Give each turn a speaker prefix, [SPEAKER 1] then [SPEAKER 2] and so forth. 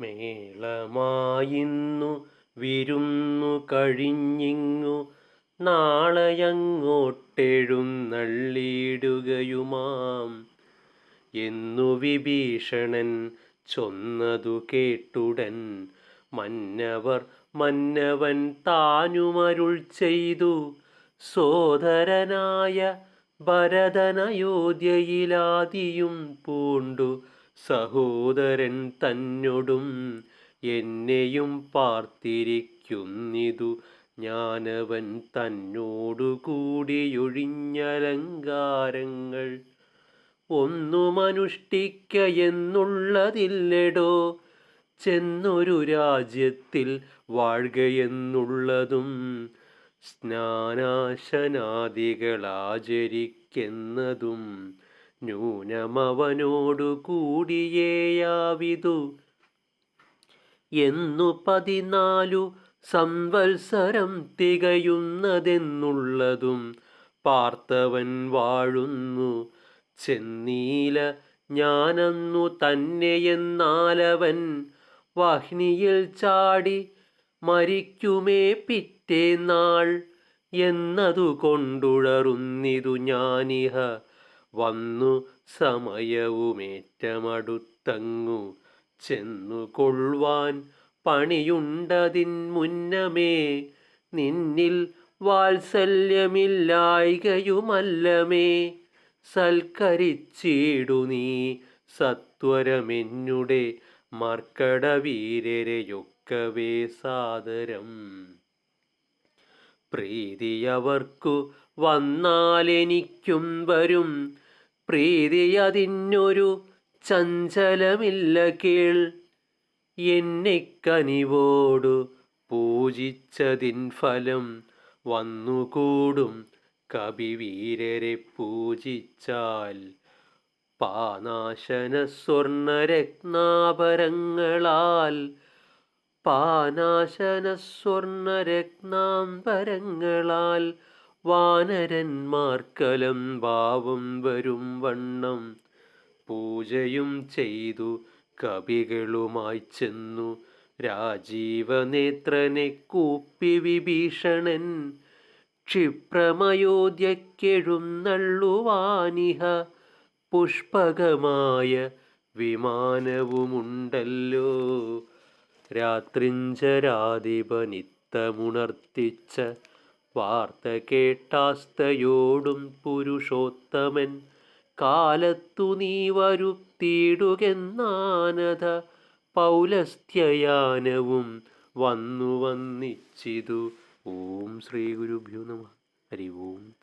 [SPEAKER 1] മേളമായിന്നു വിരുന്നു കഴിഞ്ഞിങ്ങു. നാളെയങ്ങോട്ടെഴുന്നള്ളിയിടുകയുമാം. എന്നു വിഭീഷണൻ ചൊന്നതു കേട്ടുടൻ മന്നവർ മന്നവൻ താനുമരുൾ ചെയ്തു. സോദരനായ ഭരതനയോധ്യയിലാദിയും പൂണ്ടു സഹോദരൻ തന്നോടും എന്നെയും പാർത്തിരിക്കുന്നിതു. ഞാനവൻ തന്നോടു കൂടിയൊഴിഞ്ഞലങ്കാരങ്ങൾ ഒന്നുമനുഷ്ഠിക്ക എന്നുള്ളതില്ലടോ. ചെന്നൊരു രാജ്യത്തിൽ വാഴുകയെന്നുള്ളതും സ്നാനാശനാദികളാചരിക്കെന്നതും. നൂനമവനോടു കൂടിയേയാവിതു. എന്നു പതിനാലു സംവത്സരം തികയുന്നതെന്നുള്ളതും പാർത്തവൻ വാഴുന്നു. ചെന്നീല ഞാനന്നു തന്നെയെന്നാലവൻ വഹ്നിയിൽ ചാടി മരിക്കുമേ പിറ്റേന്നാൾ എന്നതു കൊണ്ടുഴറുന്നിതു ഞാനിഹ. വന്നു സമയവുമേറ്റമടുത്തങ്ങു ചെന്നു കൊള്ളുവാൻ പണിയുണ്ടതിൻ മുന്നമേ നിന്നിൽ വാത്സല്യമില്ലായികയുമല്ലമേ. സൽക്കരിച്ചിടു നീ സത്വരമെന്നുടെ മർക്കടവീരരെയൊക്കവേ സാദരം. പ്രീതിയവർക്കു വന്നാലെനിക്കും വരും. പ്രീതിയതിനൊരു ചഞ്ചലമില്ല കേൾ. എന്നെ കനിവോടു പൂജിച്ചതിൻ ഫലം വന്നുകൂടും. കവിവീരരെ പൂജിച്ചാൽ പാനാശന സ്വർണരത്നാഭരങ്ങളാൽ പാനാശന സ്വർണരത്നാംബരങ്ങളാൽ വാനരന്മാർക്കലം ഭാവം വരും വണ്ണം. പൂജയും ചെയ്തു കവികളുമായി ചെന്നു. രാജീവനേത്രനെ കൂപ്പി വിഭീഷണൻ. ക്ഷിപ്രമയോധ്യക്കെഴുന്നള്ളുവാനിഹ. പുഷ്പകമായ വിമാനവുമുണ്ടല്ലോ. രാത്രിഞ്ചരാധിപനിത്തമുണർത്തിച്ച വാർത്ത കേട്ടാസ്തയോടും പുരുഷോത്തമൻ കാലത്തു നീ വരുത്തിയിടുകെന്നാനത പൗലസ്ത്യയാനവും വന്നു വന്നിച്ചിതു ഓം ശ്രീ ഗുരുഭ്യോ നമ. ഹരി ഓം.